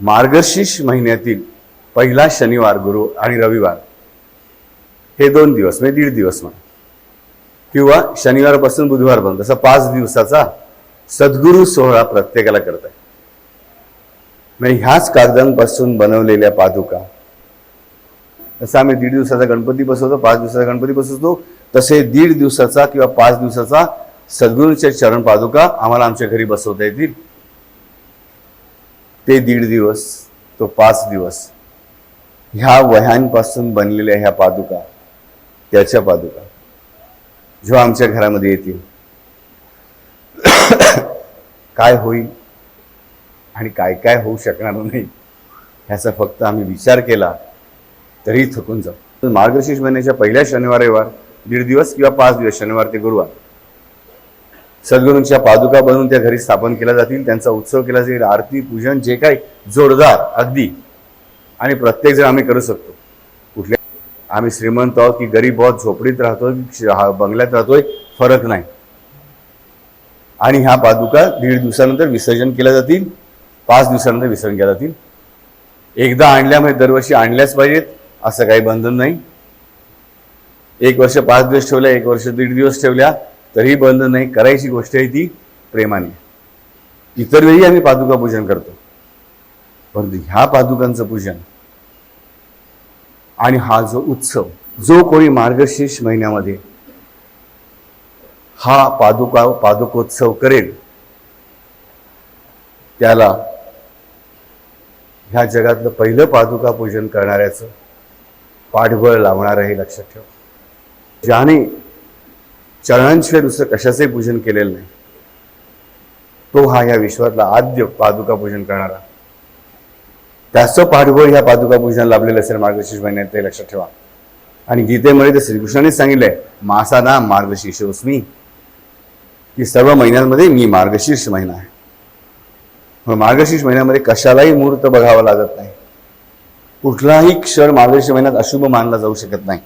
मार्गशीर्ष महिन्यातील पहिला शनिवार गुरु आणि रविवार. हे दोन दिवस म्हणजे दीड दिवस म्हणा. किंवा शनिवारपासून बुधवारपर्यंत असा पाच दिवसाचा सद्गुरू सोहळा प्रत्येकाला करत आहे म्हणजे ह्याच कागदांपासून बनवलेल्या पादुका. जसं आम्ही दीड दिवसाचा गणपती बसवतो पाच दिवसाचा गणपती बसवतो तसे दीड दिवसाचा किंवा पाच दिवसाचा सद्गुरूंच्या चरण पादुका आम्हाला आमच्या घरी बसवता येतील. ते दीड दिवस तो पाच दिवस ह्या वह्यांपासून बनलेल्या ह्या पादुका त्याच्या पादुका जेव्हा आमच्या घरामध्ये येतील. काय होईल आणि काय काय होऊ शकणार नाही ह्याचा फक्त आम्ही विचार केला तरी थकून जाऊ. मार्गशीर्ष महिन्याच्या पहिल्या शनिवार रविवार दीड दिवस किंवा पाच दिवस शनिवार ते गुरुवार सद्गुरूंच्या पादुका बनवून त्या घरी स्थापन केल्या जातील. त्यांचा उत्सव केला जाईल. आरती पूजन जे काही जोरदार अगदी. आणि प्रत्येकजण आम्ही करू शकतो. कुठल्या आम्ही श्रीमंत आहोत की गरीब आहोत झोपडीत राहतोय की बंगल्यात राहतोय फरक नाही. आणि ह्या पादुका दीड दिवसानंतर विसर्जन केल्या जातील. पाच दिवसानंतर विसर्जन केल्या जातील. एकदा आणल्यामुळे दरवर्षी आणल्याच पाहिजेत असं काही बंधन नाही. एक वर्ष पाच दिवस ठेवल्या एक वर्ष दीड दिवस ठेवल्या तरीही बंद नाही करायची गोष्ट आहे ती प्रेमाने. इतर वेळी आम्ही पादुका पूजन करतो. परंतु ह्या पादुकांचं पूजन आणि हा जो उत्सव जो कोणी मार्गशीर्ष महिन्यामध्ये हा पादुका पादुकोत्सव करेल त्याला ह्या जगातलं पहिलं पादुका पूजन करणाऱ्याचं पाठबळ लावणार हे लक्षात ठेव. ज्याने चरणांशिवाय दुसरं कशाचंही पूजन केलेलं नाही. तो हा या विश्वातला आद्य पादुका पूजन करणारा. त्याचं पाठबळ ह्या पादुका पूजन लाभलेलं असेल मार्गशीर्ष महिन्यात ते लक्षात ठेवा. आणि गीतेमध्ये तर श्रीकृष्णानेच सांगितलंय मासा ना मार्गशीर्षोस्मी की सर्व महिन्यांमध्ये मी मार्गशीर्ष महिना आहे. मग मार्गशीर्ष महिन्यामध्ये कशालाही मुहूर्त बघावा लागत नाही. कुठलाही क्षण मार्गशीर्ष महिन्यात अशुभ मानला जाऊ शकत नाही.